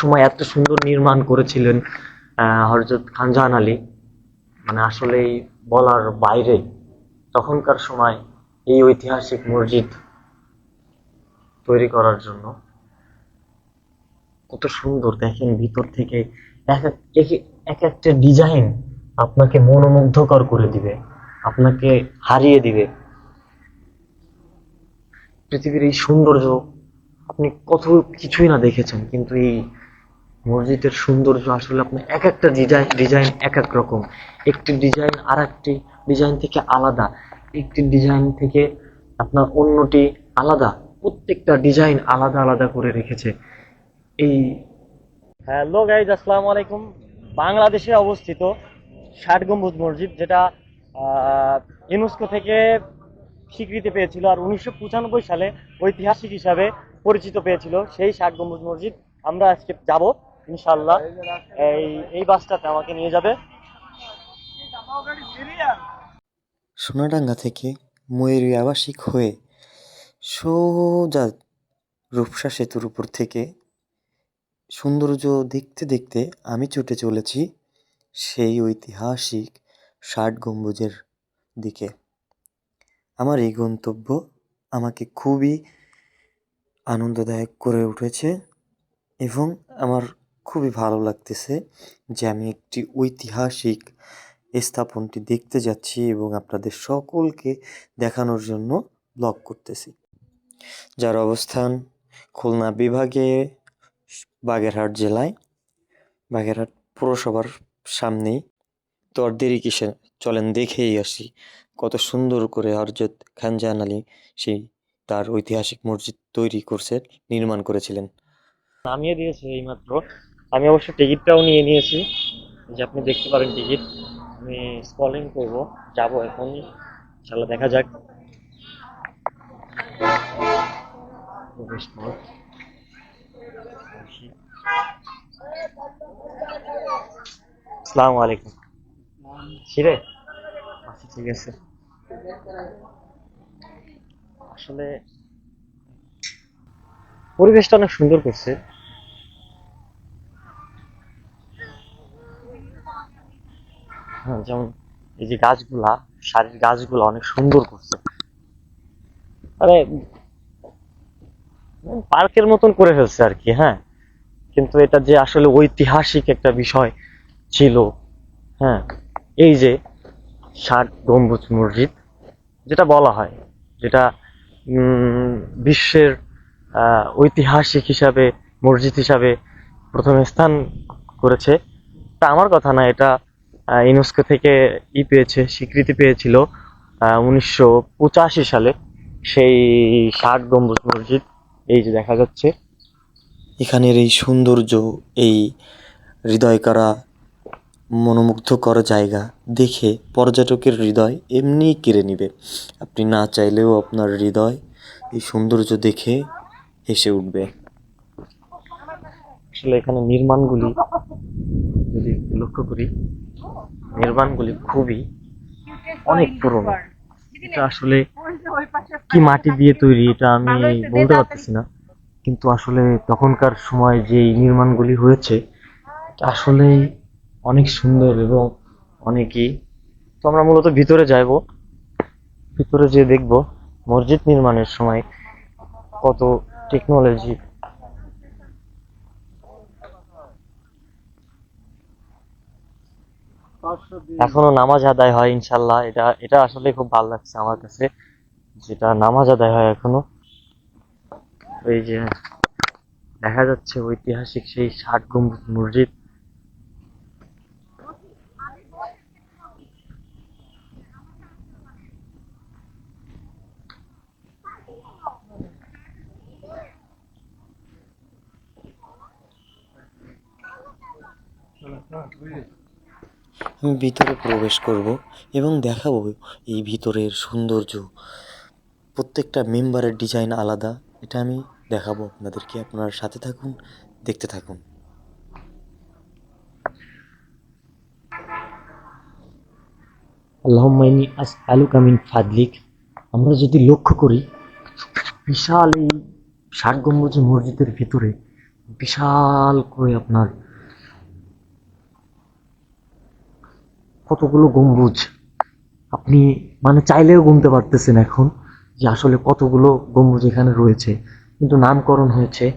সময় এত সুন্দর নির্মাণ করেছিলেন হযরত খানজাহান আলী। মানে আসলেই বলার বাইরে। তখনকার সময় এই ঐতিহাসিক মসজিদ তৈরি করার জন্য কত সুন্দর। দেখেন ভিতর থেকে এক একটা ডিজাইন আপনাকে মনোমুগ্ধকর করে দিবে, আপনাকে হারিয়ে দিবে। পৃথিবীর এই সৌন্দর্য আপনি কত কিছুই না দেখেছেন, কিন্তু এই মসজিদের সৌন্দর্য আসলে আপনি এক একটা ডিজাইন ডিজাইন এক এক রকম। একটি ডিজাইন আর একটি ডিজাইন থেকে আলাদা। একটি ডিজাইন থেকে আপনার অন্যটি আলাদা। প্রত্যেকটা ডিজাইন আলাদা আলাদা করে রেখেছে। এই হ্যালো গাইজ আসসালামু আলাইকুম। বাংলাদেশে অবস্থিত ষাট গম্বুজ মসজিদ, যেটা ইউনেস্কো থেকে স্বীকৃতি পেয়েছিল আর উনিশশো পঁচানব্বই সালে ঐতিহাসিক হিসাবে পরিচিত পেয়েছিল সেই ষাট গম্বুজ মসজিদ। আমরা আজকে যাব ইনশাল্লাহ এই এই বাসটাতে আমাকে নিয়ে যাবে। সোনাডাঙ্গা থেকে ময়ূরী আবাসিক হয়ে সোজা রূপসা সেতুর উপর থেকে সৌন্দর্য দেখতে দেখতে আমি ছুটে চলেছি সেই ঐতিহাসিক ষাট গম্বুজের দিকে। আমার এই গন্তব্য আমাকে খুবই আনন্দদায়ক করে উঠেছে এবং আমার খুবই ভালো লাগতেছে যে আমি একটি ঐতিহাসিক স্থাপনটি দেখতে যাচ্ছি এবং আপনাদের সকলকে দেখানোর জন্য ব্লগ করতেছি। যার অবস্থান খুলনা বিভাগে, বাগেরহাট জেলায়। বাগেরহাট পৌরসভার সামনেই। তো আর দেরি কিসে? চলেন দেখেই আসি কত সুন্দর করে হরজত খানজাহান আলী সেই তার ঐতিহাসিক মসজিদ তৈরি করছে, নির্মাণ করেছিলেন। নামিয়ে দিয়েছে এইমাত্র। আমি অবশ্য টিকিটটাও নিয়ে নিয়েছি। যে আপনি দেখতে পারেন টিকিট, আমি স্কলিং করব, যাব এখন। ইনশাল্লাহ দেখা যাক। আসসালামু আলাইকুম। ছিরে আচ্ছা ঠিক আছে। আসলে পরিবেশটা অনেক সুন্দর করছে। যেমন এই যে গাছগুলা, শাড়ির গাছগুলা অনেক সুন্দর করছে। মানে পার্কের মতন করে ফেলছে আর কি হ্যাঁ। কিন্তু এটা যে আসলে ঐতিহাসিক একটা বিষয় ছিল হ্যাঁ। এই যে ষাট গম্বুজ মসজিদ, যেটা বলা হয়, যেটা বিশ্বের ঐতিহাসিক হিসাবে, মসজিদ হিসাবে প্রথম স্থান করেছে। তা আমার কথা না, এটা ইউনেস্কো থেকে ই পেয়েছে, স্বীকৃতি পেয়েছিল উনিশশো পঁচাশি সালে সেই ষাট গম্বুজ মসজিদ। এই যে দেখা যাচ্ছে। এখানের এই সৌন্দর্য, এই হৃদয় করা মনোমুগ্ধকর জায়গা দেখে পর্যটকের হৃদয় এমনিই কেড়ে নিবে। আপনি না চাইলেও আপনার হৃদয় এই সৌন্দর্য দেখে হেসে উঠবে। আসলে এখানে নির্মাণগুলি যদি লক্ষ্য করি নির্মাণগুলি খুবই অনেক পুরনো। এটা আসলে কি মাটি দিয়ে তৈরি এটা আমি বলতে পারতেছি না। কিন্তু আসলে তখনকার সময় যে নির্মাণগুলি হয়েছে আসলেই অনেক সুন্দর এবং অনেকই। তো আমরা মূলত ভিতরে যাইব। ভিতরে যেয়ে দেখব মসজিদ নির্মাণের সময় কত টেকনোলজি এখনও নামাজ আদায় হয় ইনশাল্লাহ এটা এটা আসলে খুব ভালো লাগছে আমার কাছে। যেটা নামাজ আদায় হয় এখনও। এই যে দেখা যাচ্ছে ঐতিহাসিক সেই ষাট গম্বুজ মসজিদ। আমি ভিতরে প্রবেশ করব এবং দেখাবো এই ভিতরের সৌন্দর্য। প্রত্যেকটা মেম্বারের ডিজাইন আলাদা, এটা আমি দেখাবো আপনাদেরকে। আপনারা সাথে থাকুন, দেখতে থাকুন। আল্লাহুম্মা ইন্নী আসআলুকা মিন ফাদলিক। আমরা যদি লক্ষ্য করি, বিশাল এই ষাট গম্বুজ মসজিদের ভিতরে বিশাল করে আপনার কতগুলো গম্বুজ। আপনি মানে চাইলেও গুনতে পারতেছেন এখন যে আসলে কতগুলো গম্বুজ এখানে রয়েছে। কিন্তু নামকরণ হয়েছে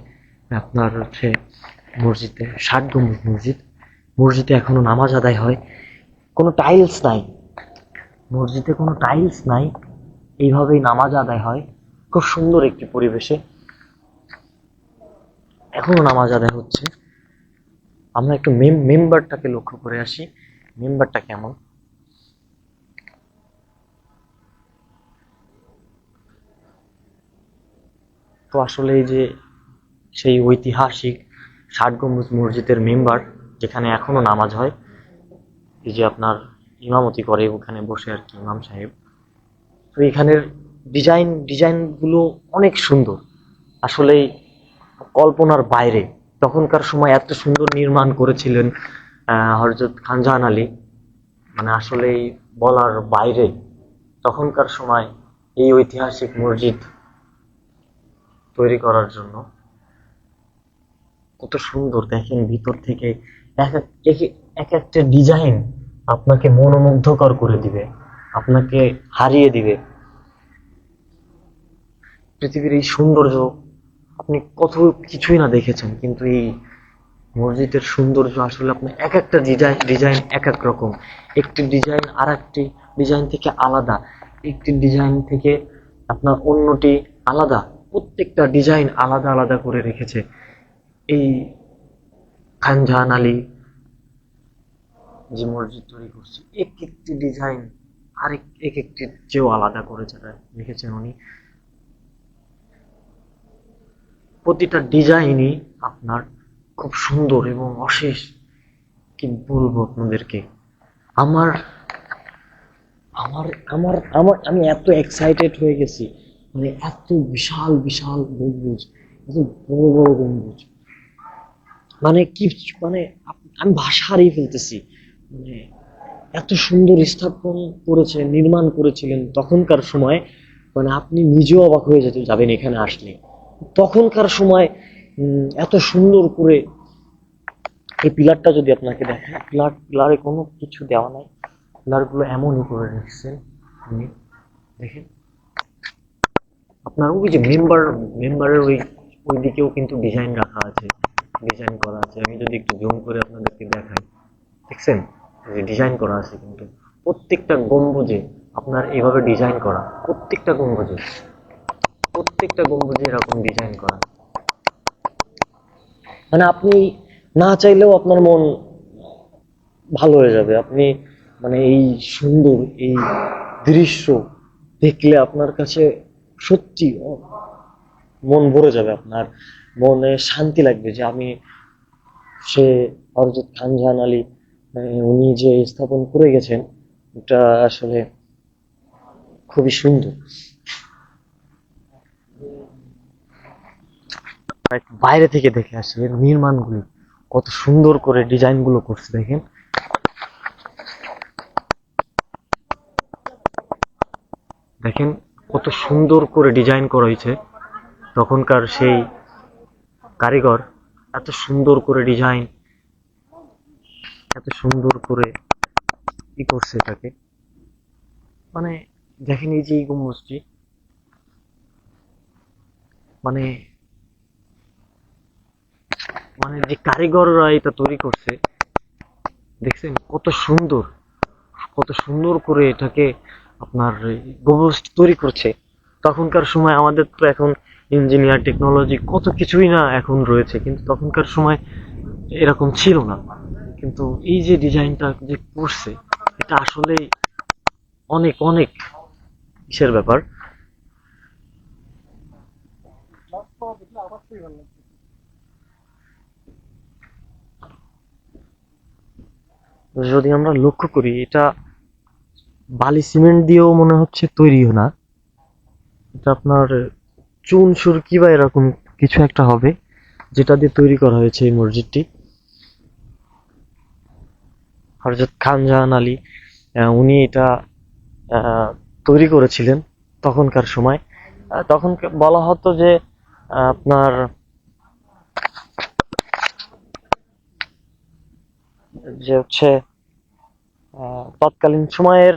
আপনার হচ্ছে মসজিদে, ষাট গম্বুজ মসজিদ। মসজিদে এখনও নামাজ আদায় হয়। কোনো টাইলস নাই। মসজিদে কোনো টাইলস নাই। এইভাবেই নামাজ আদায় হয়। খুব সুন্দর একটি পরিবেশে। এখনও নামাজ আদায় হচ্ছে। আমরা একটু মেম মেম্বারটাকে লক্ষ্য করে আসি। মেম্বারটা কেমন? তো আসলে এই যে সেই ঐতিহাসিক ষাট গম্বুজ মসজিদের মেম্বার, যেখানে এখনও নামাজ হয়, এই যে আপনার ইমামতি করে ওখানে বসে আর কি ইমাম সাহেব। তো এখানের ডিজাইন, ডিজাইনগুলো অনেক সুন্দর। আসলে কল্পনার বাইরে। তখনকার সময় এত সুন্দর নির্মাণ করেছিলেন হযরত খানজাহান আলী মানে আসলেই বলার বাইরে। তখনকার সময় এই ঐতিহাসিক মসজিদ তৈরি করার জন্য কত সুন্দর, দেখেন ভিতর থেকে এক একটা ডিজাইন আপনাকে মনোমুগ্ধকর করে দিবে, আপনাকে হারিয়ে দিবে। পৃথিবীর এই সৌন্দর্য আপনি কত কিছুই না দেখেছেন, কিন্তু এই মসজিদের সৌন্দর্য আসলে আপনার এক একটা ডিজাইন ডিজাইন এক এক রকম। একটি ডিজাইন আর একটি ডিজাইন থেকে আলাদা। একটি ডিজাইন থেকে আপনার অন্যটি আলাদা। প্রত্যেকটা ডিজাইন আলাদা আলাদা করে রেখেছে। এই খানজাহান আলী যে মসজিদ তৈরি করছে, এক একটি ডিজাইন আরেক, এক একটি চেয়েও আলাদা করে যারা লিখেছেন উনি। প্রতিটা ডিজাইনই আপনার খুব সুন্দর এবং অশেষ। কি বলব আপনাদেরকে? আমার আমার আমার আমার, আমি এত এক্সাইটেড হয়ে গেছি। মানে এত বিশাল বিশাল গম্বুজ, এত বড় বড় গম্বুজ। মানে কি মানে আমি ভাষা হারিয়ে ফেলতেছি। মানে এত সুন্দর স্থাপন করেছে, নির্মাণ করেছিলেন তখনকার সময়। মানে আপনি নিজেও অবাক হয়ে যেতে যাবেন এখানে আসলে। তখনকার সময় এত সুন্দর করে এই পিলারটা যদি আপনাকে দেখেন, পিলার, পিলারে কোনো কিছু দেওয়া নাই। পিলারগুলো এমনই করে রেখেছেন দেখেন। আপনার ওই যে মেম্বার, মেম্বারের ওই ওই দিকেও কিন্তু ডিজাইন রাখা আছে ডিজাইন করা আছে। আমি যদি একটু জুম করে আপনাদেরকে দেখাই, দেখছেন? ডিজাইন করা আছে কিন্তু। প্রত্যেকটা গম্বুজে আপনার এভাবে ডিজাইন করা, প্রত্যেকটা গম্বুজে প্রত্যেকটা গম্বুজে এরকম ডিজাইন করা। মানে আপনি না চাইলেও আপনার মন ভালো হয়ে যাবে। আপনি মানে এই সুন্দর, এই দৃশ্য দেখলে আপনার কাছে সত্যি মন ভরে যাবে, আপনার মনে শান্তি লাগবে যে আমি সে হরজত খানজাহান আলী মানে উনি যে স্থাপন করে গেছেন এটা আসলে খুবই সুন্দর। বাইরে থেকে দেখে আসি এর নির্মাণগুলি, কত সুন্দর করে ডিজাইনগুলো করছে, দেখেন। দেখেন, কত সুন্দর করে ডিজাইন করা হয়েছে। তখনকার সেই কারিগর এত সুন্দর করে ডিজাইন, এত সুন্দর করে ই করছে এটাকে মানে দেখেন এই যে এই গম্বুজটি। মানে মানে যে কারিগররা এটা তৈরি করছে, দেখছেন কত সুন্দর কত সুন্দর করে এটাকে আপনার তৈরি করছে। তখনকার সময় আমাদের তো এখন ইঞ্জিনিয়ার টেকনোলজি কত কিছুই না এখন রয়েছে, কিন্তু তখনকার সময় এরকম ছিল না। কিন্তু এই যে ডিজাইনটা যে করছে, এটা আসলে অনেক অনেক কিসের ব্যাপার? যদি আমরা লক্ষ্য করি, এটা বালি সিমেন্ট দিয়েও মনে হচ্ছে তৈরিও না। এটা আপনার চুন, সুরকি বা এরকম কিছু একটা হবে, যেটা দিয়ে তৈরি করা হয়েছে এই মসজিদটি। হরজত খান জাহান আলী উনি এটা তৈরি করেছিলেন তখনকার সময়। তখন বলা হতো যে আপনার যে হচ্ছে তৎকালীন সময়ের,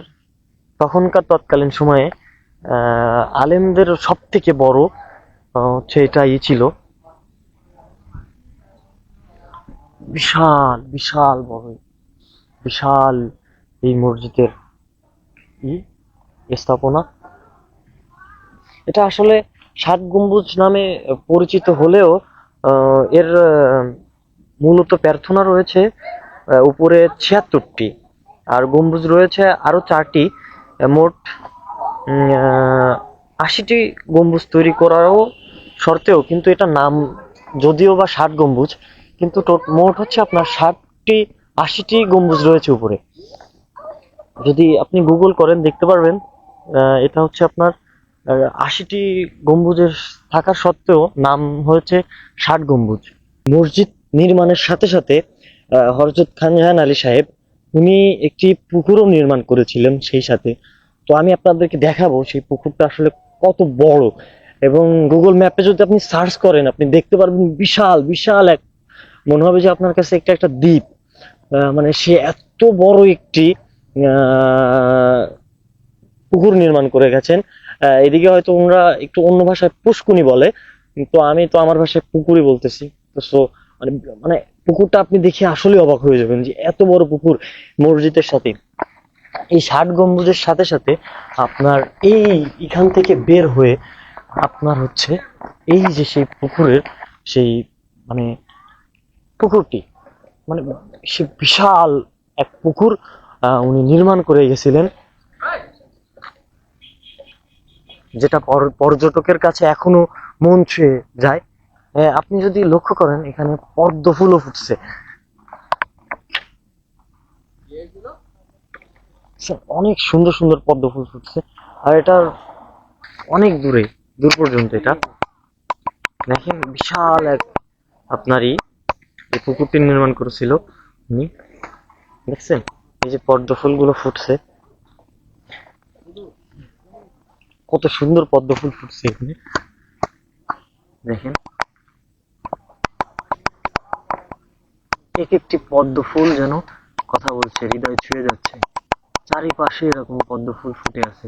তখনকার তৎকালীন সময়ে আলেমদের সব থেকে বড় হচ্ছে এটা ই ছিল। বিশাল বিশাল বড়, বিশাল এই মসজিদের ই, স্থাপনা। এটা আসলে সাত গম্বুজ নামে পরিচিত হলেও এর মূলত প্রার্থনা রয়েছে উপরে ছিয়াত্তরটি। আর গম্বুজ রয়েছে আরও চারটি। মোট আশিটি গম্বুজ তৈরি করারও সত্ত্বেও কিন্তু এটা নাম যদিও বা ষাট গম্বুজ, কিন্তু মোট হচ্ছে আপনার ষাটটি, আশিটি গম্বুজ রয়েছে উপরে। যদি আপনি গুগল করেন, দেখতে পারবেন এটা হচ্ছে আপনার আশিটি গম্বুজের থাকা সত্ত্বেও নাম হয়েছে ষাট গম্বুজ। মসজিদ নির্মাণের সাথে সাথে হরজত খান জাহান আলী সাহেব, উনি একটি পুকুরও নির্মাণ করেছিলেন সেই সাথে। তো আমি আপনাদেরকে দেখাবো সেই পুকুরটা আসলে কত বড়। এবং গুগল ম্যাপে যদি আপনি সার্চ করেন, আপনি দেখতে পারবেন বিশাল বিশাল এক মনে হবে যে আপনার কাছে একটা একটা দ্বীপ। মানে সে এত বড় একটি পুকুর নির্মাণ করে গেছেন। এদিকে হয়তো ওনারা একটু অন্য ভাষায় পুষ্কুনি বলে। তো আমি তো আমার ভাষায় পুকুরই বলতেছি। তো সো মানে মানে পুকুরটা আপনি দেখে আসলে অবাক হয়ে যাবেন যে এত বড় পুকুর মসজিদের সাথে। এই ষাট গম্বুজের সাথে সাথে আপনার এই এখান থেকে বের হয়ে আপনার হচ্ছে এই যে সেই পুকুরের সেই মানে পুকুরটি মানে সে বিশাল এক পুকুর উনি নির্মাণ করে গেছিলেন। যেটা পর্যটকের কাছে এখনও মন ছুঁয়ে যায়। আপনি যদি লক্ষ্য করেন, এখানে পদ্ম ফুলও ফুটছে। অনেক সুন্দর সুন্দর পদ্ম ফুল ফুটছে। আর এটার অনেক দূরে, দূর পর্যন্ত এটা। দেখেন, বিশাল এক আপনারই এই পুকুরটি নির্মাণ করেছিল উনি। দেখছেন? এই যে পদ্ম ফুলগুলো ফুটছে। কত সুন্দর পদ্ম ফুল ফুটছে এখানে। দেখেন। এক একটি পদ্ম ফুল যেন কথা বলছে, হৃদয় ছুঁয়ে যাচ্ছে। চারিপাশে এরকম পদ্ম ফুল ফুটে আছে।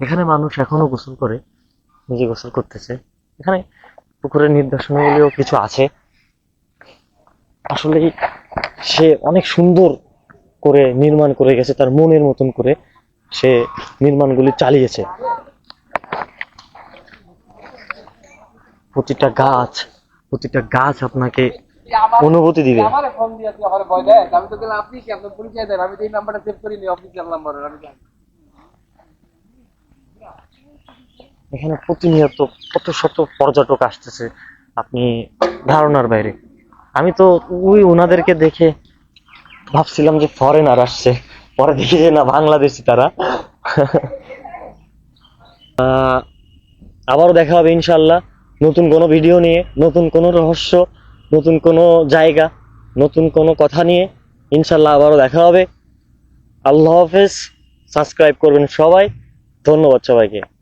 এখানে মানুষ এখনও গোসল করে, নিজে গোসল করতেছে। এখানে পুকুরের নির্দেশনাগুলিও কিছু আছে। আসলে সে অনেক সুন্দর করে নির্মাণ করে গেছে, তার মনের মতন করে সে নির্মাণগুলি চালিয়েছে। প্রতিটা গাছ প্রতিটা গাছ আপনাকে অনুভূতি দিবে। আমার ফোন দিয়ে আমার ভয় দেয় আমি তো গেলাম আপনি কি আপনার পরিচয় দেন? আমি তো এই নাম্বারটা সেভ করিনি অফিসিয়াল নাম্বার আমি এখানে প্রতিনিয়ত কত শত পর্যটক আসতেছে আপনি ধারণার বাইরে। আমি তো ওই ওনাদেরকে দেখে ভাবছিলাম যে ফরেনার আসছে পরে দেখি যে না বাংলাদেশি তারা। আহ, আবারও দেখা হবে ইনশাল্লাহ নতুন কোনো ভিডিও নিয়ে, নতুন কোনো রহস্য, নতুন কোনো জায়গা, নতুন কোনো কথা নিয়ে ইনশাল্লাহ আবারও দেখা হবে। আল্লাহ হাফেজ। সাবস্ক্রাইব করবেন সবাই। ধন্যবাদ সবাইকে।